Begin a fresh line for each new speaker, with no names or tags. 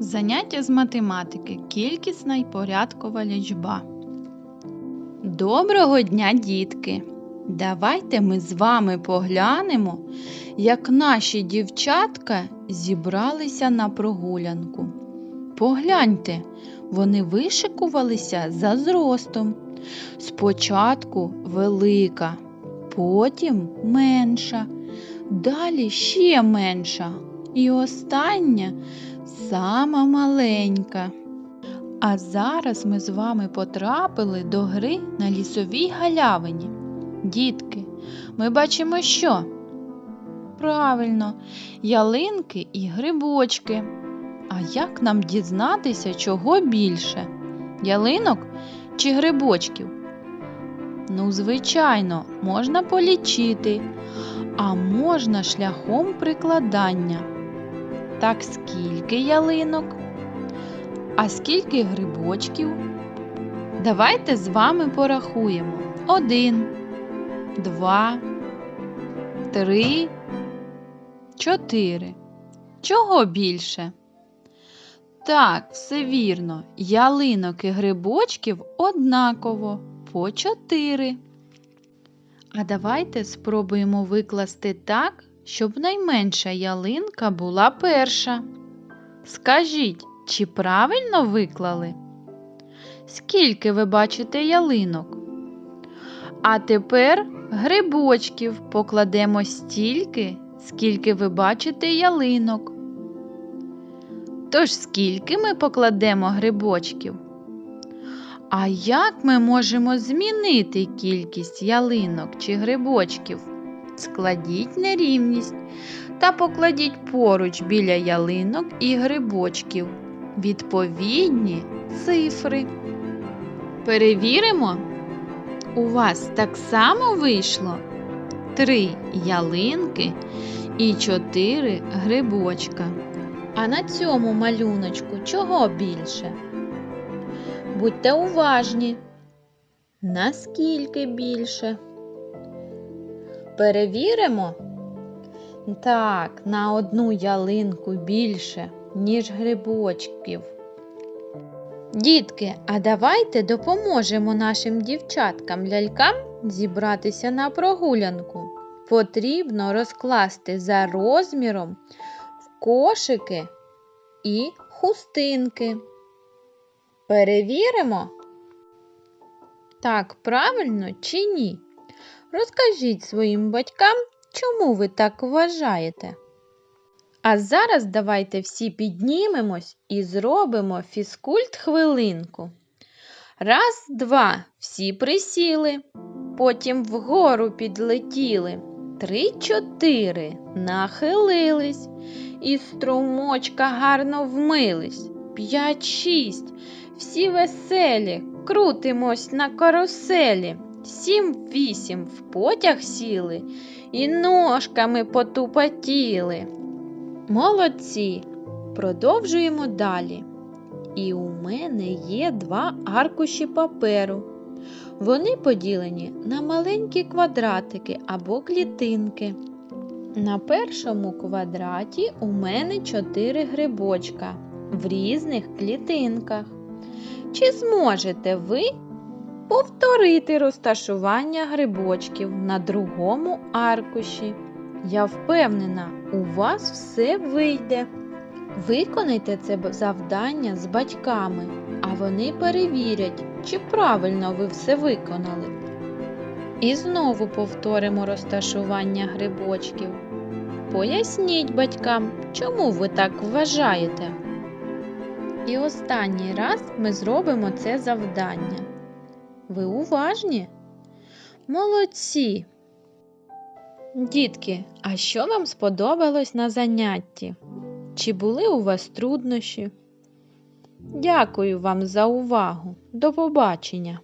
Заняття з математики. Кількісна й порядкова лічба. Доброго дня, дітки! Давайте ми з вами поглянемо, як наші дівчатка зібралися на прогулянку. Погляньте, вони вишикувалися за зростом. Спочатку велика, потім менша, далі ще менша і остання сама маленька. А зараз ми з вами потрапили до гри на лісовій галявині. Дітки, ми бачимо що? Правильно, ялинки і грибочки. А як нам дізнатися, чого більше? Ялинок чи грибочків? Ну, звичайно, можна полічити, а можна шляхом прикладання. Так скільки ялинок? А скільки грибочків? Давайте з вами порахуємо. Один, два, три, чотири. Чого більше? Так, все вірно. Ялинок і грибочків однаково по чотири. А давайте спробуємо викласти так, щоб найменша ялинка була перша. Скажіть, чи правильно виклали? Скільки ви бачите ялинок? А тепер грибочків покладемо стільки, скільки ви бачите ялинок. Тож скільки ми покладемо грибочків? А як ми можемо змінити кількість ялинок чи грибочків? Складіть нерівність та покладіть поруч біля ялинок і грибочків відповідні цифри. Перевіримо. У вас так само вийшло три ялинки і чотири грибочка. А на цьому малюночку чого більше? Будьте уважні. Наскільки більше? Перевіримо. Так, на одну ялинку більше, ніж грибочків. Дітки, а давайте допоможемо нашим дівчаткам-лялькам зібратися на прогулянку. Потрібно розкласти за розміром в кошики і хустинки. Перевіримо, так правильно чи ні? Розкажіть своїм батькам, чому ви так вважаєте. А зараз давайте всі піднімемось і зробимо фізкульт хвилинку. Раз, два, всі присіли, потім вгору підлетіли. Три, чотири нахилились, і струмочка гарно вмились. П'ять, шість. Всі веселі, крутимось на каруселі. Сім-вісім в потяг сіли і ножками потупотіли. Молодці! Продовжуємо далі. І у мене є два аркуші паперу. Вони поділені на маленькі квадратики або клітинки. На першому квадраті у мене чотири грибочка в різних клітинках. Чи зможете ви повторити розташування грибочків на другому аркуші? Я впевнена, у вас все вийде. Виконайте це завдання з батьками, а вони перевірять, чи правильно ви все виконали. І знову повторимо розташування грибочків. Поясніть батькам, чому ви так вважаєте. І останній раз ми зробимо це завдання. Ви уважні? Молодці! Дітки, а що вам сподобалось на занятті? Чи були у вас труднощі? Дякую вам за увагу. До побачення!